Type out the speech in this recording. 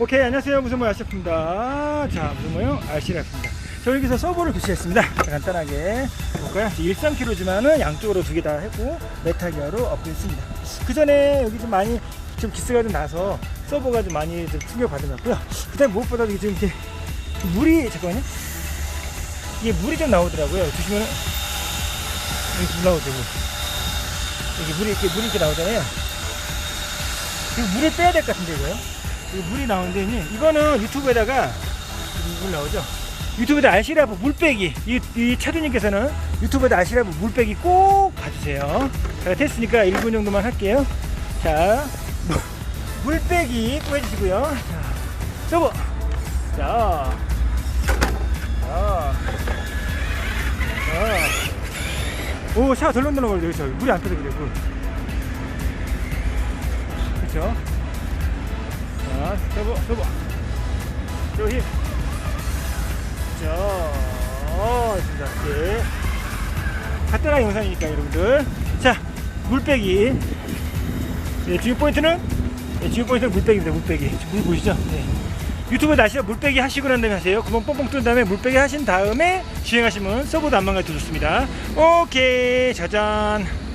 오케이 안녕하세요. 무슨 모야 시작입니다. 자 무슨 모요 RC라입니다. 저 여기서 서버를 교체했습니다. 자, 간단하게 볼까요? 13kg지만은 양쪽으로 두 개 다 했고 메탈기어로 업그레이드했습니다. 그 전에 여기 좀 많이 좀 기스가 좀 나서 서버가 좀 많이 좀 충격 받은 것 같고요. 그 다음에 무엇보다도 이게 좀 이렇게 물이 잠깐만요. 이게 물이 좀 나오더라고요. 보시면은 여기 물 나오죠 물. 여기 물이 이렇게 물이 이렇게 나오잖아요. 이거 물을 빼야 될 것 같은데 이거요? 이거 물이 나오는데 이거는 유튜브에다가 물 나오죠 유튜브에다 알시라브 물빼기 이, 이 차주님께서는 유튜브에다 알시라브 물빼기 꼭 봐주세요 제가 테스트니까 1분 정도만 할게요 자 물빼기 꼭 해주시고요 자 저거 자 자, 자. 오, 샤워 덜렁덜렁 거려, 여기서. 물이 안 되고. 그쵸? 저거. 저 힘. 자, 어, 진짜, 이렇게. 간단한 영상이니까, 여러분들. 자, 물빼기. 네, 주요 포인트는, 네, 주요 포인트는 물빼기입니다, 물빼기. 물 보이시죠? 네. 유튜브 다시 물빼기 하시고 난 다음에 하세요. 구멍 뻥뻥 뚫은 다음에 물빼기 하신 다음에 주행하시면 서버도 안 망가져 좋습니다. 오케이, 짜잔.